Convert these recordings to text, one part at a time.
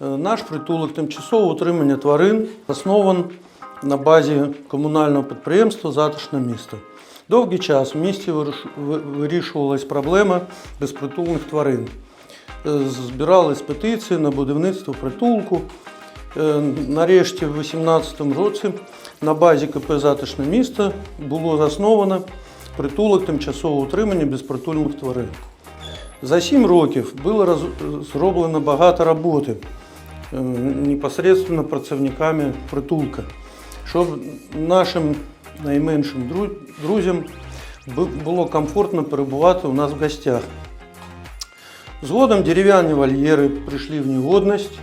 Е, Наш притулок тимчасового утримання тварин основан на базі комунального підприємства Затишне місто. Довгий час в місті виріш- вирішувалась проблема безпритульних тварин. Е, Збирались петиції на будівництво притулку. Е, Нарешті, в 2018 році на базі КП Затишне місто було засновано притулок тимчасового утримання безпритульних тварин. За сім років було зроблено багато роботи непосредственно працівниками притулка, щоб нашим найменшим дру- друзям бу- було комфортно перебувати у нас в гостях. Згодом дерев'яні вольєри прийшли в негодність,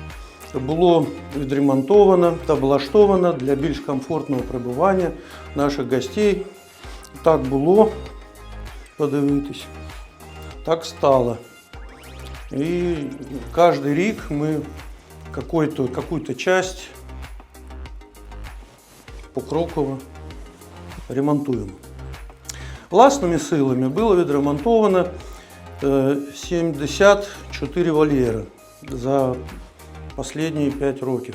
було відремонтовано та облаштовано для більш комфортного перебування наших гостей. Так було, подивитись, так стало. І кожен рік ми какой-то, какую-то часть покроково ремонтуємо. Власними силами було відремонтовано е, 74 вольєри за останні 5 років.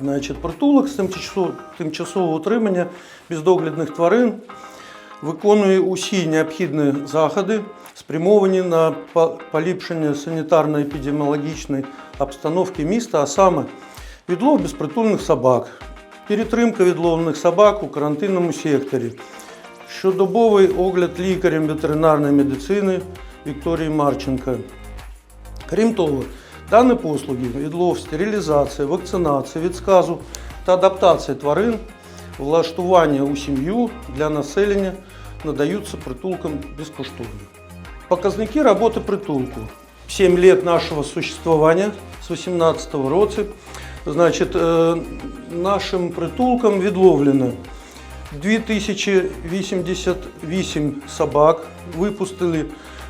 Значить, притулок з тимчасо- тимчасового утримання бездоглядних тварин виконує усі необхідні заходи, Спрямовані на по- поліпшення санітарно-епідеміологічної обстановки міста, а саме відлов безпритульних собак, перетримка відловлених собак у карантинному секторі, щодобовий огляд лікарем ветеринарної медицини Вікторії Марченко. Крім того, дані послуги відлов, стерилізація, вакцинація від сказу та адаптація тварин, влаштування у сім'ю для населення надаються притулкам безкоштовно. Показники роботи притулку. 7 лет нашего существования с 18 році. Значить, е, нашим притулком відловлено 2088 собак, випустили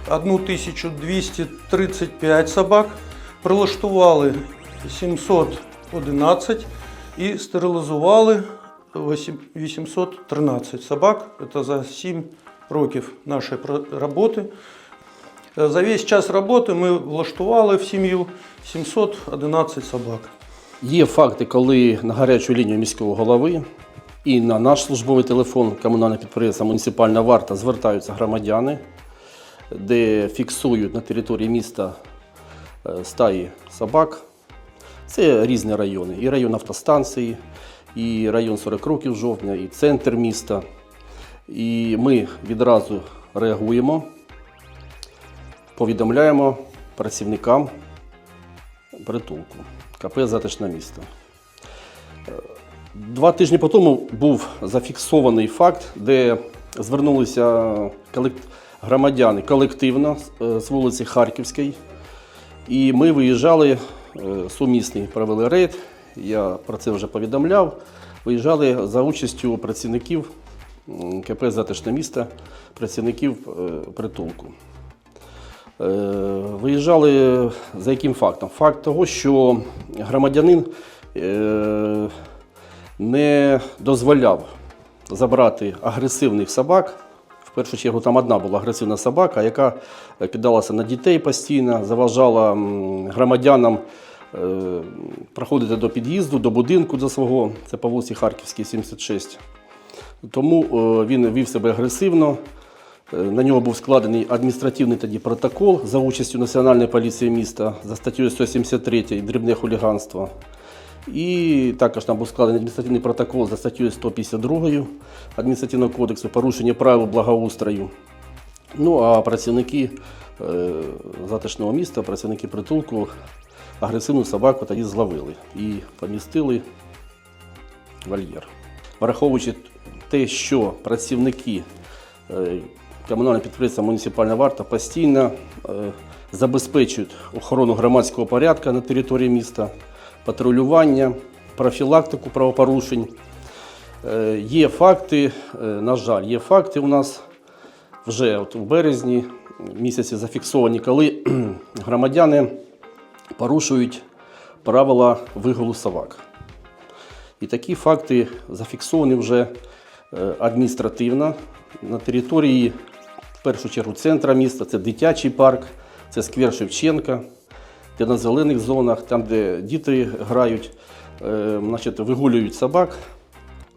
1235 собак, прилаштували 711 і стерилізували 813 собак. Це за 7 років нашої пр- роботи. Е, За весь час роботи ми влаштували в сім'ю 711 собак. Є факти, коли на гарячу лінію міського голови і на наш службовий телефон комунальне підприємство Муніципальна варта звертаються громадяни, де фіксують на території міста е, стаї собак. Це різні райони. І район автостанції, і район 40 років жовтня, і центр міста. І ми відразу реагуємо, повідомляємо працівникам притулку КП Затишне місто. Е, Два тижні по тому був зафіксований факт, де звернулися громадяни колективно е, з вулиці Харківської. І ми виїжджали е, сумісний, провели рейд. Я про це вже повідомляв. Виїжджали за участю працівників КП Затишне місто, працівників притулку. Е, Виїжджали за яким фактом? Факт того, що громадянин е, не дозволяв забрати агресивних собак. В першу чергу там одна була агресивна собака, яка кидалася на дітей постійно, заважала громадянам е, проходити до під'їзду, до будинку до свого, це по вулиці Харківській, 76. Тому він вів себе агресивно. Е, На нього був складений адміністративний тоді протокол за участю Національної поліції міста за статтею 173 дрібне хуліганство. І також там був складений адміністративний протокол за статтею 152 адміністративного кодексу порушення правил благоустрою. Ну а працівники е, затишного міста, працівники притулку агресивну собаку тоді зловили і помістили вольєр. Враховуючи те, що працівники е, комунального підприємства Муніципальна варта постійно е, забезпечують охорону громадського порядку на території міста, патрулювання, профілактику правопорушень. Е, Є факти, е, на жаль, є факти у нас вже от у березні місяці зафіксовані, коли громадяни порушують правила вигулу собак. І такі факти зафіксовані вже адміністративно на території, першу чергу, центра міста, це дитячий парк, це сквер Шевченка, де на зелених зонах, там, де діти грають, е, значить, вигулюють собак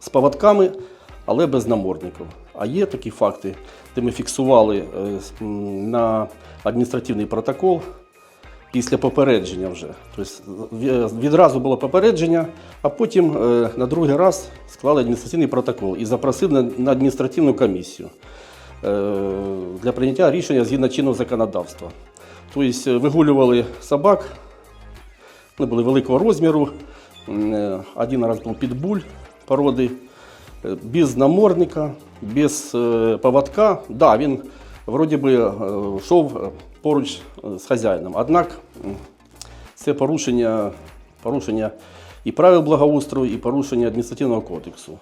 з поводками, але без намордників. А є такі факти, де ми фіксували е, на адміністративний протокол після попередження вже. Тобто відразу було попередження, а потім е, на другий раз склали адміністративний протокол і запросили на- адміністративну комісію е, для прийняття рішення згідно чинного законодавства. Тобто е, вигулювали собак, вони були великого розміру. Е, Один раз був підбуль породи, е, без намордника, без е, поводка. Да, він вроді би е, йшов е, поруч е, з хазяїном. Однак це порушення, порушення і правил благоустрою, і порушення адміністративного кодексу.